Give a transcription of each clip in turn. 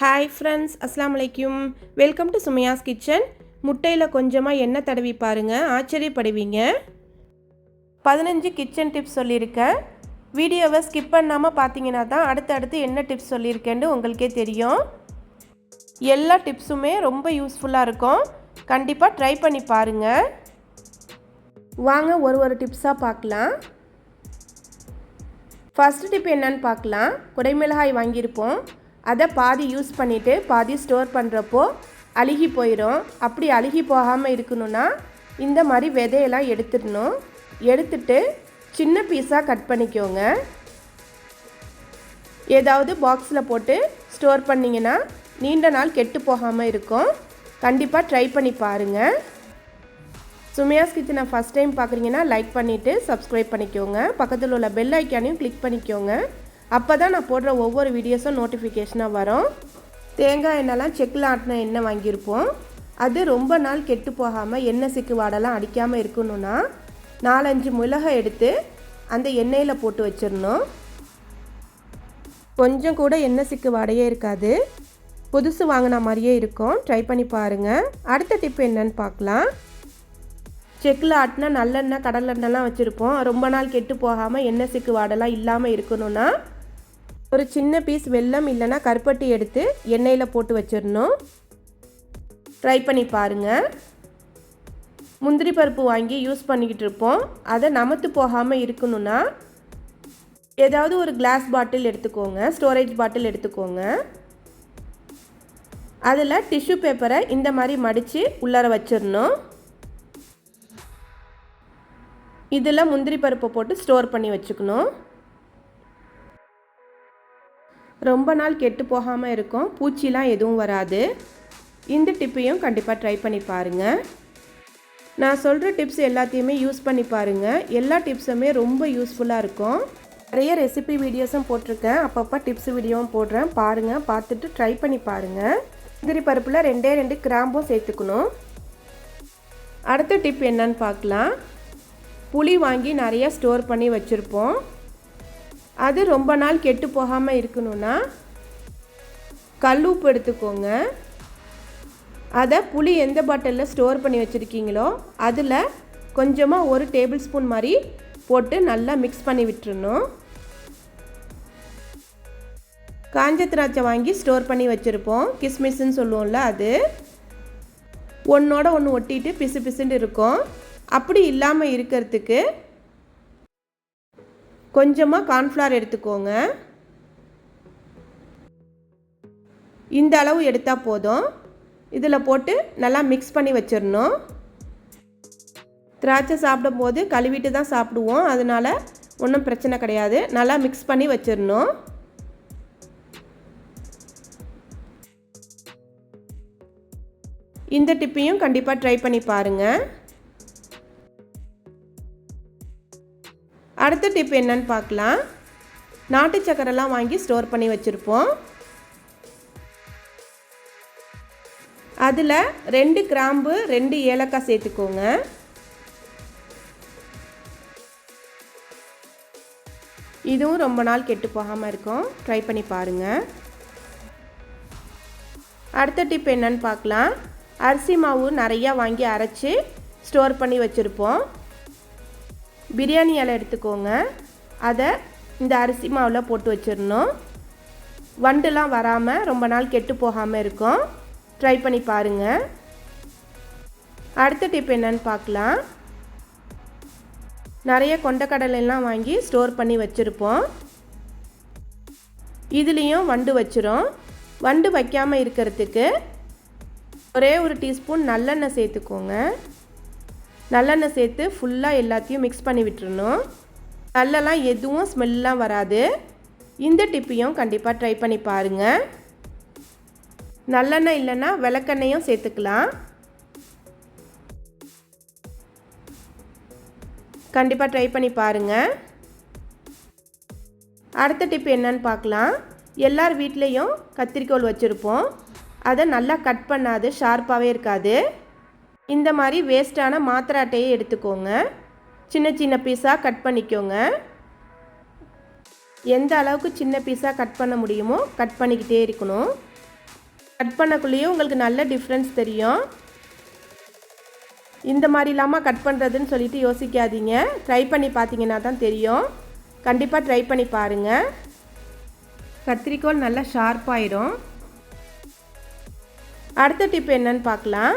Hi friends அஸ்லாம் வலைக்கும் welcome to Sumaiya's kitchen முட்டையில் கொஞ்சமாக எண்ணெய் தடவி பாருங்கள் ஆச்சரியப்படுவீங்க. பதினஞ்சு கிச்சன் டிப்ஸ் சொல்லியிருக்கேன். வீடியோவை ஸ்கிப் பண்ணாமல் பார்த்தீங்கன்னா தான் அடுத்தடுத்து என்ன டிப்ஸ் சொல்லியிருக்கேன்னு உங்களுக்கே தெரியும். எல்லா டிப்ஸுமே ரொம்ப யூஸ்ஃபுல்லாக இருக்கும். கண்டிப்பாக ட்ரை பண்ணி பாருங்கள் வாங்க ஒரு ஒரு டிப்ஸாக பார்க்கலாம் ஃபஸ்ட்டு டிப் என்னன்னு பார்க்கலாம் குடைமிளகாய் வாங்கியிருப்போம். அதை பாதி யூஸ் பண்ணிவிட்டு பாதி ஸ்டோர் பண்ணுறப்போ அழுகி போயிடும் அப்படி அழுகி போகாமல் இருக்கணும்னா இந்த மாதிரி விதையெல்லாம் எடுத்துடணும். எடுத்துட்டு சின்ன பீஸாக கட் பண்ணிக்கோங்க. ஏதாவது பாக்ஸில் போட்டு ஸ்டோர் பண்ணிங்கன்னா நீண்ட நாள் கெட்டு போகாமல் இருக்கும். கண்டிப்பாக ட்ரை பண்ணி பாருங்கள் சுமையாஸ் கிச்சனை ஃபஸ்ட் டைம் பார்க்குறீங்கன்னா லைக் பண்ணிவிட்டு சப்ஸ்கிரைப் பண்ணிக்கோங்க. பக்கத்தில் உள்ள பெல் ஐக்கானையும் கிளிக் பண்ணிக்கோங்க. அப்போ தான் நான் போடுற ஒவ்வொரு வீடியோஸும் நோட்டிஃபிகேஷனாக வரும். தேங்காய் எண்ணெய்லாம் செக்கில் ஆட்டின எண்ணெய் வாங்கியிருப்போம். அது ரொம்ப நாள் கெட்டு போகாமல் எண்ணெய் சிக்கு வாடெல்லாம் அடிக்காமல் இருக்கணும்னா நாலஞ்சு மிளகை எடுத்து அந்த எண்ணெயில் போட்டு வச்சிடணும். கொஞ்சம் கூட எண்ணெய் சிக்கு வாடையே இருக்காது. புதுசு வாங்கின மாதிரியே இருக்கும். ட்ரை பண்ணி பாருங்கள் அடுத்த டிப் என்னன்னு பார்க்கலாம். செக்கில் ஆட்டினா நல்லெண்ணெய் கடலெண்ணெய்லாம் வச்சுருப்போம். ரொம்ப நாள் கெட்டு போகாமல் எண்ணெய் சிக்கு வாடெல்லாம் இல்லாமல் இருக்கணும்னா ஒரு சின்ன பீஸ் வெல்லம் இல்லைன்னா கருப்பட்டி எடுத்து எண்ணெயில் போட்டு வச்சிடணும். ட்ரை பண்ணி பாருங்கள் முந்திரி பருப்பு வாங்கி யூஸ் பண்ணிக்கிட்டு இருப்போம். அதை நமத்து போகாமல் இருக்கணும்னா ஏதாவது ஒரு கிளாஸ் பாட்டில் எடுத்துக்கோங்க. ஸ்டோரேஜ் பாட்டில் எடுத்துக்கோங்க. அதில் டிஷ்யூ பேப்பரை இந்த மாதிரி மடித்து உள்ளார வச்சிடணும். இதில் முந்திரி பருப்பை போட்டு ஸ்டோர் பண்ணி வச்சுக்கணும். ரொம்ப நாள் கெட்டு போகாமல் இருக்கும். பூச்சிலாம் எதுவும் வராது. இந்த டிப்பையும் கண்டிப்பாக ட்ரை பண்ணி பாருங்கள் நான் சொல்கிற டிப்ஸ் எல்லாத்தையுமே யூஸ் பண்ணி பாருங்கள் எல்லா டிப்ஸுமே ரொம்ப யூஸ்ஃபுல்லாக இருக்கும். நிறைய ரெசிபி வீடியோஸும் போட்டிருக்கேன். அப்பப்போ டிப்ஸ் வீடியோவும் போடுறேன். பாருங்கள் பார்த்துட்டு ட்ரை பண்ணி பாருங்கள் முந்திரி பருப்பில் ரெண்டே ரெண்டு கிராம்பும் சேர்த்துக்கணும். அடுத்த டிப் என்னன்னு பார்க்கலாம். புளி வாங்கி நிறையா ஸ்டோர் பண்ணி வச்சுருப்போம். அது ரொம்ப நாள் கெட்டு போகாமல் இருக்கணும்னா கல் உப்பு எடுத்துக்கோங்க. அதை புளி எந்த பாட்டிலில் ஸ்டோர் பண்ணி வச்சுருக்கீங்களோ அதில் கொஞ்சமாக ஒரு டேபிள் ஸ்பூன் மாதிரி போட்டு நல்லா மிக்ஸ் பண்ணி விட்டுறணும். காஞ்ச திராட்சை வாங்கி ஸ்டோர் பண்ணி வச்சுருப்போம். கிஸ்மிஸ்ன்னு சொல்லுவோம்ல அது. ஒன்றோட ஒன்று ஒட்டிட்டு பிசு பிசுன்னு இருக்கும். அப்படி இல்லாமல் இருக்கிறதுக்கு கொஞ்சமாக கார்ன்ஃப்ளவர் எடுத்துக்கோங்க. இந்த அளவு எடுத்தால் போதும். இதில் போட்டு நல்லா மிக்ஸ் பண்ணி வச்சிடணும். திராட்சை சாப்பிடும்போது கழுவிட்டு தான் சாப்பிடுவோம். அதனால் ஒன்றும் பிரச்சனை கிடையாது. நல்லா மிக்ஸ் பண்ணி வச்சிடணும். இந்த டிப்பையும் கண்டிப்பாக ட்ரை பண்ணி பாருங்கள் அடுத்த டிப் என்னன்னு பார்க்கலாம். நாட்டு சக்கரைலாம் வாங்கி ஸ்டோர் பண்ணி வச்சுருப்போம். அதில் ரெண்டு கிராம்பு ரெண்டு ஏலக்காய் சேர்த்துக்கோங்க. இதுவும் ரொம்ப நாள் கெட்டு போகாமல் இருக்கும். ட்ரை பண்ணி பாருங்கள் அடுத்த டிப் என்னன்னு பார்க்கலாம். அரிசி மாவு நிறையா வாங்கி அரைச்சி ஸ்டோர் பண்ணி வச்சுருப்போம். பிரியாணி இலை எடுத்துக்கோங்க. அதை இந்த அரிசி மாவில் போட்டு வச்சிடணும். வண்டுலாம் வராமல் ரொம்ப நாள் கெட்டு போகாமல் இருக்கும். ட்ரை பண்ணி பாருங்கள் அடுத்த டிப் என்னன்னு பார்க்கலாம் நிறைய கொண்டக்கடலைலாம் வாங்கி ஸ்டோர் பண்ணி வச்சுருப்போம். இதுலேயும் வண்டு வச்சிரும். வண்டு வைக்காமல் இருக்கிறதுக்கு ஒரே ஒரு டீஸ்பூன் நல்லெண்ணெய் சேர்த்துக்கோங்க. நல்லெண்ணெய் சேர்த்து ஃபுல்லாக எல்லாத்தையும் மிக்ஸ் பண்ணி விட்டுறணும். கல்லெல்லாம் எதுவும் ஸ்மெல்லாம் வராது. இந்த டிப்பையும் கண்டிப்பாக ட்ரை பண்ணி பாருங்கள் நல்லெண்ணெய் இல்லைன்னா விளக்கெண்ணையும் சேர்த்துக்கலாம். கண்டிப்பாக ட்ரை பண்ணி பாருங்கள் அடுத்த டிப் என்னன்னு பார்க்கலாம். எல்லார் வீட்லேயும் கத்திரிக்கோல் வச்சுருப்போம். அதை நல்லா கட் பண்ணாது ஷார்ப்பாகவே இருக்காது. இந்த மாதிரி வேஸ்ட்டான மாத்திரை அட்டையை எடுத்துக்கோங்க. சின்ன சின்ன பீஸாக கட் பண்ணிக்கோங்க. எந்த அளவுக்கு சின்ன பீஸாக கட் பண்ண முடியுமோ கட் பண்ணிக்கிட்டே இருக்கணும். கட் பண்ணக்குள்ளேயே உங்களுக்கு நல்ல டிஃப்ரென்ஸ் தெரியும். இந்த மாதிரி இல்லாமல் கட் பண்ணுறதுன்னு சொல்லிட்டு யோசிக்காதீங்க. ட்ரை பண்ணி பார்த்தீங்கன்னா தான் தெரியும். கண்டிப்பாக ட்ரை பண்ணி பாருங்கள் கத்திரிக்கோள் நல்லா ஷார்ப்பாயிடும் அடுத்த டிப் என்னன்னு பார்க்கலாம்.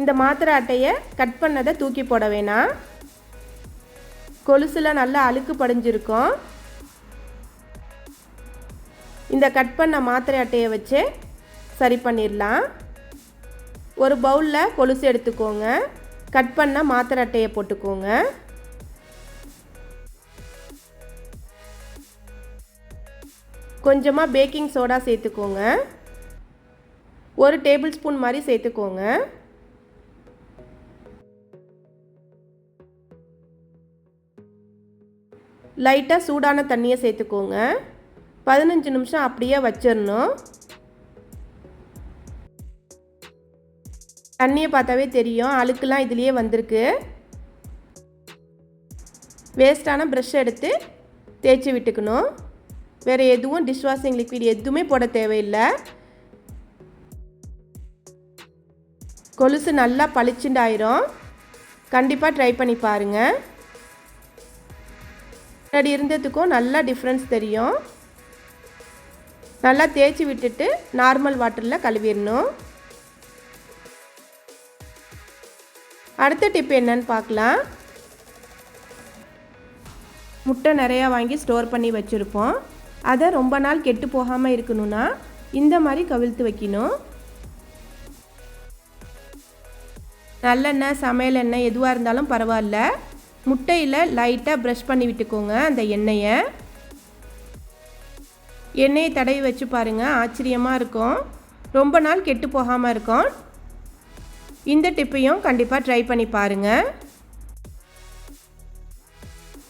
இந்த மாத்திரை அட்டையை கட் பண்ணதை தூக்கி போட வேணாம். கொலுசில் நல்லா அழுக்கு படிஞ்சிருக்கும். இந்த கட் பண்ண மாத்திரை அட்டையை வச்சு சரி பண்ணிடலாம். ஒரு பவுலில் கொலுசு எடுத்துக்கோங்க. கட் பண்ண மாத்திரை அட்டையை போட்டுக்கோங்க. கொஞ்சமாக பேக்கிங் சோடா சேர்த்துக்கோங்க. ஒரு டேபிள் ஸ்பூன் மாதிரி சேர்த்துக்கோங்க. லைட்டாக சூடான தண்ணியை சேர்த்துக்கோங்க. பதினஞ்சு நிமிஷம் அப்படியே வச்சிடணும் தண்ணியை பார்த்தாவே தெரியும். அழுக்கெல்லாம் இதுலேயே வந்திருக்கு. வேஸ்ட்டான ப்ரெஷ்ஷை எடுத்து தேய்ச்சி விட்டுக்கணும். வேறு எதுவும் டிஷ் வாஷிங் லிக்விட் எதுவுமே போட தேவையில்லை. கொலுசு நல்லா பளிச்சுண்டாயிரும் கண்டிப்பாக ட்ரை பண்ணி பாருங்கள் முன்னாடி இருந்ததுக்கும் நல்லா டிஃப்ரென்ஸ் தெரியும். நல்லா தேய்ச்சி விட்டுட்டு நார்மல் வாட்டரில் கழுவிடணும். அடுத்த டிப் என்னன்னு பார்க்கலாம். முட்டை நிறையா வாங்கி ஸ்டோர் பண்ணி வச்சுருப்போம். அதை ரொம்ப நாள் கெட்டு போகாமல் இருக்கணும்னா இந்த மாதிரி கவிழ்த்து வைக்கணும். நல்லெண்ணெய் சமையல் எண்ணெய் எதுவாக இருந்தாலும் பரவாயில்ல. முட்டையில் லைட்டாக ப்ரஷ் பண்ணி விட்டுக்கோங்க அந்த எண்ணெயை. எண்ணெயை தடவி வச்சு பாருங்கள் ஆச்சரியமாக இருக்கும். ரொம்ப நாள் கெட்டு போகாமல் இருக்கும். இந்த டிப்பையும் கண்டிப்பாக ட்ரை பண்ணி பாருங்கள்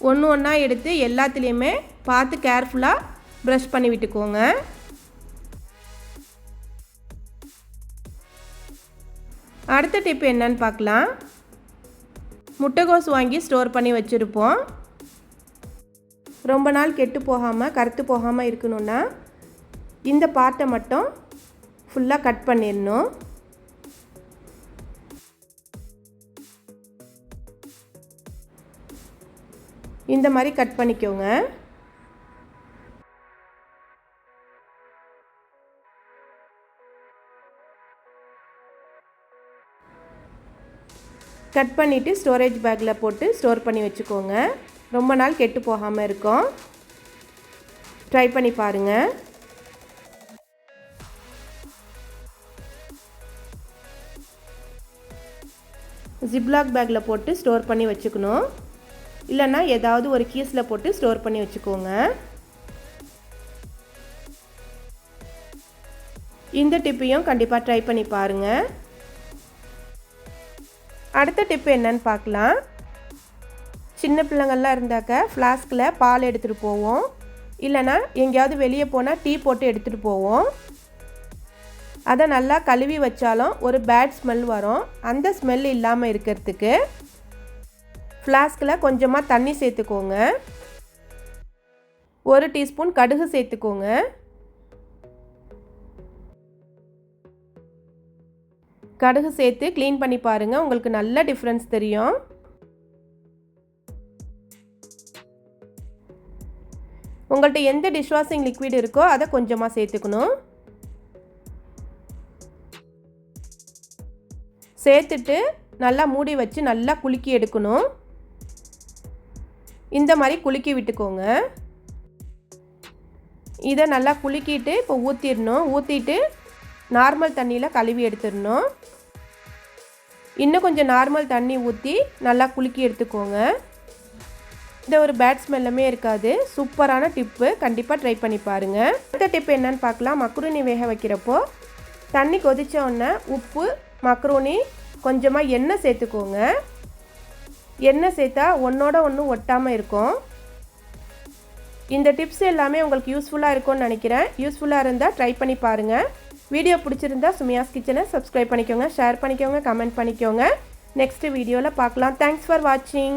ஒன்று ஒன்றா எடுத்து எல்லாத்துலேயுமே பார்த்து கேர்ஃபுல்லாக ப்ரஷ் பண்ணி விட்டுக்கோங்க. அடுத்த டிப் என்னன்னு பார்க்கலாம். முட்டைகோஸ் வாங்கி ஸ்டோர் பண்ணி வச்சுருப்போம். ரொம்ப நாள் கெட்டு போகாமல் கருத்து போகாமல் இருக்கணும்னா இந்த பார்ட்டை மட்டும் ஃபுல்லாக கட் பண்ணிடணும். இந்த மாதிரி கட் பண்ணிக்கோங்க. கட் பண்ணிவிட்டு ஸ்டோரேஜ் பேக்கில் போட்டு ஸ்டோர் பண்ணி வச்சுக்கோங்க. ரொம்ப நாள் கெட்டு போகாமல் இருக்கும். ட்ரை பண்ணி பாருங்கள் ஜிப்லாக் பேக்கில் போட்டு ஸ்டோர் பண்ணி வச்சுக்கணும். இல்லைன்னா ஏதாவது ஒரு கீஸில் போட்டு ஸ்டோர் பண்ணி வச்சுக்கோங்க. இந்த டிப்பையும் கண்டிப்பாக ட்ரை பண்ணி பாருங்கள் அடுத்த டிப்பு என்னன்னு பார்க்கலாம். சின்ன பிள்ளைங்கள்லாம் இருந்தாக்க ஃப்ளாஸ்கில் பால் எடுத்துகிட்டு போவோம். இல்லைனா எங்கேயாவது வெளியே போனால் டீ போட்டு எடுத்துகிட்டு போவோம். அதை நல்லா கழுவி வச்சாலும் ஒரு பேட் ஸ்மெல் வரும். அந்த ஸ்மெல் இல்லாமல் இருக்கிறதுக்கு ஃப்ளாஸ்கில் கொஞ்சமாக தண்ணி சேர்த்துக்கோங்க. ஒரு டீஸ்பூன் கடுகு சேர்த்துக்கோங்க. கடுகு சேர்த்து க்ளீன் பண்ணி பாருங்கள் உங்களுக்கு நல்ல டிஃப்ரென்ஸ் தெரியும். உங்கள்கிட்ட எந்த டிஷ்வாஷிங் லிக்விட் இருக்கோ அதை கொஞ்சமாக சேர்த்துக்கணும். சேர்த்துட்டு நல்லா மூடி வச்சு நல்லா குலுக்கி எடுக்கணும். இந்த மாதிரி குலுக்கி விட்டுக்கோங்க. இதை நல்லா குலுக்கிட்டு இப்போ ஊற்றிடணும் ஊற்றிட்டு நார்மல் தண்ணியில் கழுவி எடுத்துடணும். இன்னும் கொஞ்சம் நார்மல் தண்ணி ஊற்றி நல்லா குலுக்கி எடுத்துக்கோங்க. இந்த ஒரு பேட் ஸ்மெல்லுமே இருக்காது. சூப்பரான டிப்பு. கண்டிப்பாக ட்ரை பண்ணி பாருங்கள் அடுத்த டிப் என்னன்னு பார்க்கலாம். மக்ரூனி வேக வைக்கிறப்போ தண்ணி கொதித்த உடனே உப்பு மக்ரூனி கொஞ்சமாக எண்ணெய் சேர்த்துக்கோங்க. எண்ணெய் சேர்த்தா ஒன்றோட ஒன்று ஒட்டாமல் இருக்கும். இந்த டிப்ஸ் எல்லாமே உங்களுக்கு யூஸ்ஃபுல்லாக இருக்கும்னு நினைக்கிறேன். யூஸ்ஃபுல்லாக இருந்தால் ட்ரை பண்ணி பாருங்கள் வீடியோ பிடிச்சிருந்தா சுமியாஸ் கிச்சனை சப்ஸ்கிரைப் பண்ணிக்கோங்க ஷேர் பண்ணிக்கோங்க கமெண்ட் பண்ணிக்கோங்க. நெக்ஸ்ட் வீடியோவில் பார்க்கலாம். தேங்க்ஸ் ஃபார் வாட்சிங்